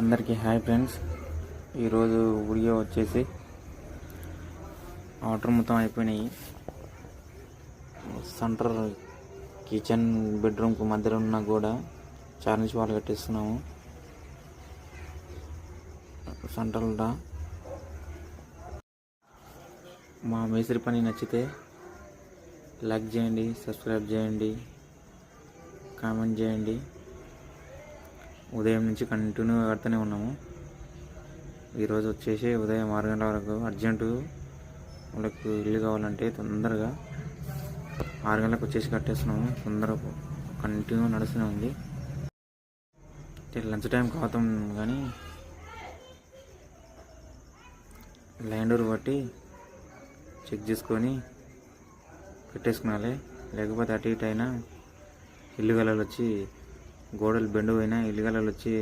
అందరికీ hi friends. ఈరోజు video వచ్చేసి ఆర్డర్ మొత్తం అయిపోయినాయి. సెంటర్ కిచెన్ బెడ్రూమ్కి మధ్యలో ఉన్న కూడా చార్నిష్ వాళ్ళు కట్టిస్తున్నాము. సెంటర్లో మా మేస్త్రి పని నచ్చితే లైక్ చేయండి సబ్స్క్రైబ్ చేయండి కామెంట్ చేయండి. ఉదయం నుంచి కంటిన్యూ కడుతూనే ఉన్నాము. ఈరోజు వచ్చేసి ఉదయం ఆరు గంటల వరకు అర్జెంటు వాళ్ళకి ఇల్లు కావాలంటే తొందరగా ఆరు గంటలకు వచ్చేసి కట్టేస్తున్నాము. తొందరగా కంటిన్యూ నడుస్తూనే ఉంది. లంచ్ టైం కావతాం కానీ ల్యాండర్ బట్టి చెక్ చేసుకొని పెట్టేసుకునాలి. లేకపోతే అటు ఇటు అయినా ఇల్లు గలలు వచ్చి గోడలు బెండు పోయినా ఇల్లు గలలు వచ్చి